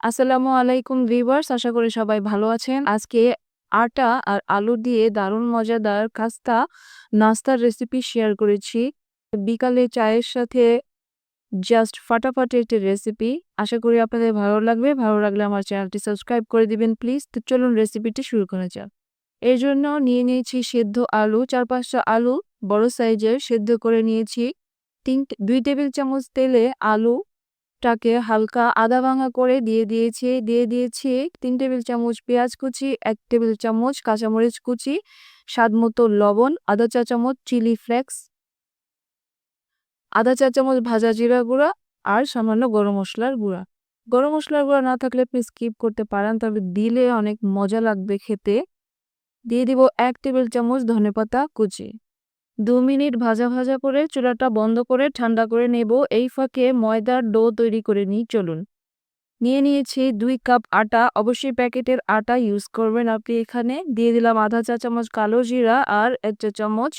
আসসালামু আলাইকুম ভিউয়ার্স, আশা করি সবাই ভালো আছেন। আজকে আটা আর আলু দিয়ে দারুণ মজাদার খাস্তা নাস্তার রেসিপি শেয়ার করেছি। বিকালে চায়ের সাথে জাস্ট ফাটাফাটি একটি রেসিপি আশা করি আপনাদের ভালো লাগবে। ভালো লাগলে আমার চ্যানেলটি সাবস্ক্রাইব করে দিবেন প্লিজ তো চলুন রেসিপিটি শুরু করা যাক। এর জন্য নিয়ে নিয়েছি সেদ্ধ আলু, চার পাঁচটা আলু, বড় সাইজের সেদ্ধ করে নিয়েছি। তিন, দুই টেবিল চামচ তেলে আলু টাকে হালকা আদা ভাঙা করে দিয়ে দিয়েছি দিয়ে দিয়েছি তিন টেবিল চামচ পেঁয়াজ কুচি, এক টেবিল চামচ কাঁচামরিচ কুচি, স্বাদ মতো লবণ, আধা চা চামচ চিলি ফ্লেক্স, আধা চা চামচ ভাজা জিরা গুঁড়া আর সামান্য গরম মশলার গুঁড়া। গরম মশলার গুঁড়া না থাকলে আপনি স্কিপ করতে পারেন, তবে দিলে অনেক মজা লাগবে খেতে। দিয়ে দিব এক টেবিল চামচ ধনেপাতা কুচি। দু মিনিট ভাজা ভাজা করে চুলাটা বন্ধ করে ঠান্ডা করে নেব। এই ফাঁকে ময়দার ডো তৈরি করে নিই, চলুন। নিয়ে নিয়েছি দুই কাপ আটা। অবশ্যই প্যাকেটের আটা ইউজ করবেন আপনি এখানে। দিয়ে দিলাম আধা চা চামচ কালো জিরা আর এক চা চামচ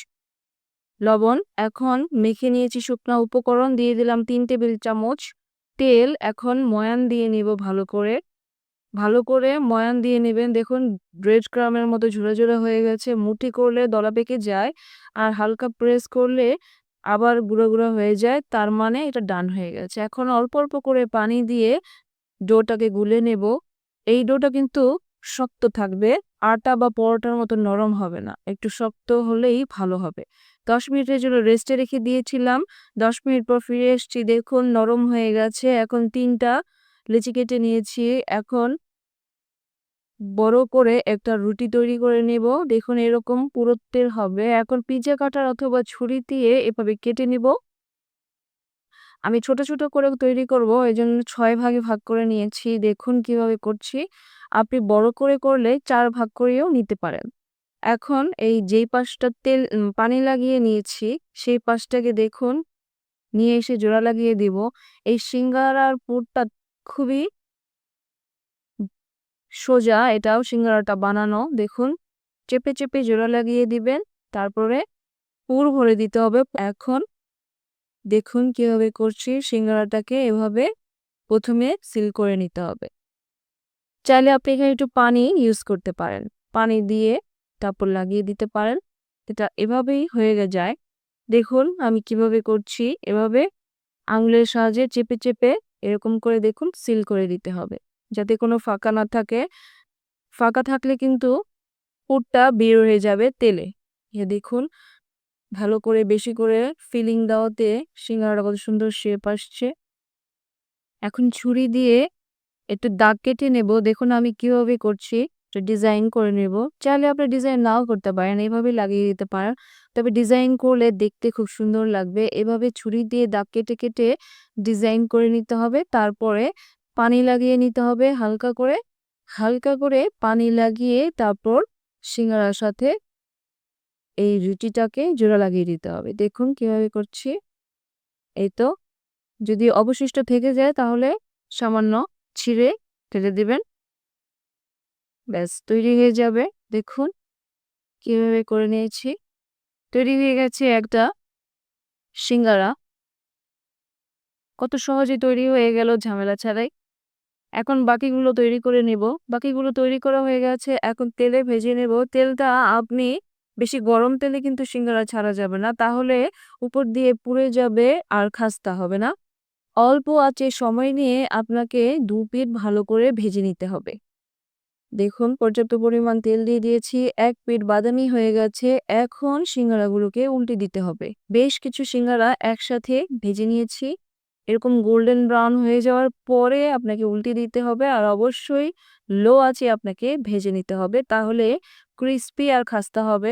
লবণ। এখন মেখে নিয়েছি শুকনো উপকরণ। দিয়ে দিলাম তিন টেবিল চামচ তেল। এখন ময়ান দিয়ে নিব ভালো করে। ভালো করে ময়ান দিয়ে নেবেন। দেখুন ব্রেড ক্রামের মতো ঝুড়ে ঝুড়ে হয়ে গেছে। মুঠি করলে দলা পেকে যায় আর হালকা প্রেস করলে আবার গুঁড়ো গুঁড়ো হয়ে যায়। তার মানে এটা ডান হয়ে গেছে। এখন অল্প অল্প করে পানি দিয়ে ডোটাকে গুলে নেব। এই ডোটা কিন্তু শক্ত থাকবে। আটা বা পরোটার মতো নরম হবে না। একটু শক্ত হলেই ভালো হবে। দশ মিনিটের জন্য রেস্টে রেখে দিয়েছিলাম। দশ মিনিট পর ফিরে এসছি। দেখুন, নরম হয়ে গেছে। এখন তিনটা লিচি কেটে নিয়েছি। এখন বড় করে একটা রুটি তৈরি করে নেব। দেখুন এরকম পুরুত্বের হবে। এখন পিজা কাটার অথবা ছুরি দিয়ে এভাবে কেটে নিব। আমি ছোট ছোট করে তৈরি করব। এই জন্য ছয় ভাগে ভাগ করে নিয়েছি। দেখুন কীভাবে করছি। আপনি বড় করে করলে চার ভাগ করেও নিতে পারেন। এখন এই যেই পাশটা তেল পানি লাগিয়ে নিয়েছি, সেই পাশটাকে দেখুন, নিয়ে এসে জোড়া লাগিয়ে দিব। এই সিঙ্গারার পুরটা খুবই সোজা এটাও সিঙ্গারাটা বানানো। দেখুন, চেপে চেপে জোড়া লাগিয়ে দিবেন, তারপরে পুর ভরে দিতে হবে। এখন দেখুন কীভাবে করছি, সিঙ্গারাটাকে এভাবে প্রথমে সিল করে নিতে হবে। চাইলে আপনি এখানে একটু পানি ইউজ করতে পারেন। পানি দিয়ে তারপর লাগিয়ে দিতে পারেন। এটা এভাবেই হয়ে যায়। দেখুন আমি কীভাবে করছি। এভাবে আঙুলের সাহায্যে চেপে চেপে এরকম করে দেখুন সিল করে দিতে হবে। যাতে কোনো ফাঁকা না থাকে। ফাঁকা থাকলে কিন্তু পুরটা বের হয়ে যাবে তেলে। এ দেখুন, ভালো করে বেশি করে ফিলিং দেওয়াতে সিঙ্গারাটা কত সুন্দর শেপ আসছে। এখন ছুরি দিয়ে একটু দাগ কেটে নেব। দেখুন আমি কীভাবে করছি। ডিজাইন করে নেব। চাইলে আপনার ডিজাইন নাও করতে পারেন। এভাবে লাগিয়ে দিতে পারেন। তবে ডিজাইন করলে দেখতে খুব সুন্দর লাগবে। এভাবে ছুরি দিয়ে দাগ কেটে কেটে ডিজাইন করে নিতে হবে। তারপরে পানি লাগিয়ে নিতে হবে হালকা করে। হালকা করে পানি লাগিয়ে তারপর সিঙ্গারার সাথে এই রুটিটাকে জোড়া লাগিয়ে দিতে হবে। দেখুন কীভাবে করছি। এই তো, যদি অবশিষ্ট থেকে যায় তাহলে সামান্য ছিঁড়ে ফেলে দিবেন। ব্যাস, তৈরি হয়ে যাবে। দেখুন কীভাবে করে নিয়েছি। তৈরি হয়ে গেছে একটা সিঙ্গারা। কত সহজে তৈরি হয়ে গেল ঝামেলা ছাড়াই। এখন বাকিগুলো তৈরি করে নেব। বাকিগুলো তৈরি করা হয়ে গেছে। এখন তেলে ভেজে নেব। তেলটা আপনি বেশি গরম তেলে কিন্তু সিঙ্গারা ছাড়া যাবে না। তাহলে উপর দিয়ে পুড়ে যাবে আর খাস্তা হবে না। অল্প আছে সময় নিয়ে আপনাকে দু পিঠ ভালো করে ভেজে নিতে হবে। দেখুন, পর্যাপ্ত পরিমাণ তেল দিয়ে দিয়েছি, এক পিঠ বাদামি হয়ে গেছে, এখন সিঙ্গারাগুলোকে উল্টে দিতে হবে। বেশ কিছু সিঙ্গারা একসাথে ভেজে নিয়েছি, এরকম গোল্ডেন ব্রাউন হয়ে যাওয়ার পরে আপনাকে উল্টে দিতে হবে আর অবশ্যই লো আছে আপনাকে ভেজে নিতে হবে, তাহলে ক্রিস্পি আর খাস্তা হবে।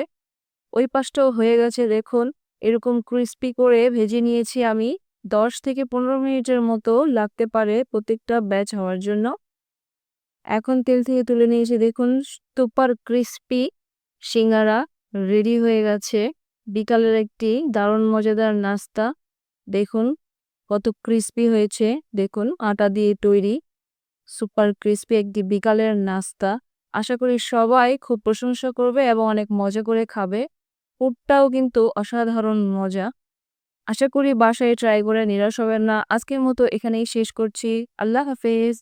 ওই পাশটাও হয়ে গেছে, দেখুন, এরকম ক্রিস্পি করে ভেজে নিয়েছি আমি, দশ থেকে পনেরো মিনিটের মতো লাগতে পারে প্রত্যেকটা ব্যাচ হওয়ার জন্য। এখন তেল থেকে তুলে নিয়েছি দেখুন, সুপার ক্রিস্পি সিঙ্গারা রেডি হয়ে গেছে। বিকালের একটি দারুণ মজাদার নাস্তা। দেখুন, কত ক্রিস্পি হয়েছে। দেখুন, আটা দিয়ে তৈরি সুপার ক্রিস্পি একটি বিকালের নাস্তা। আশা করি সবাই খুব প্রশংসা করবে এবং অনেক মজা করে খাবে। ফুডটাও কিন্তু অসাধারণ মজা। আশা করি বাসায় ট্রাই করে নিরাশ হবেন না। আজকের মতো এখানেই শেষ করছি। আল্লাহ হাফেজ।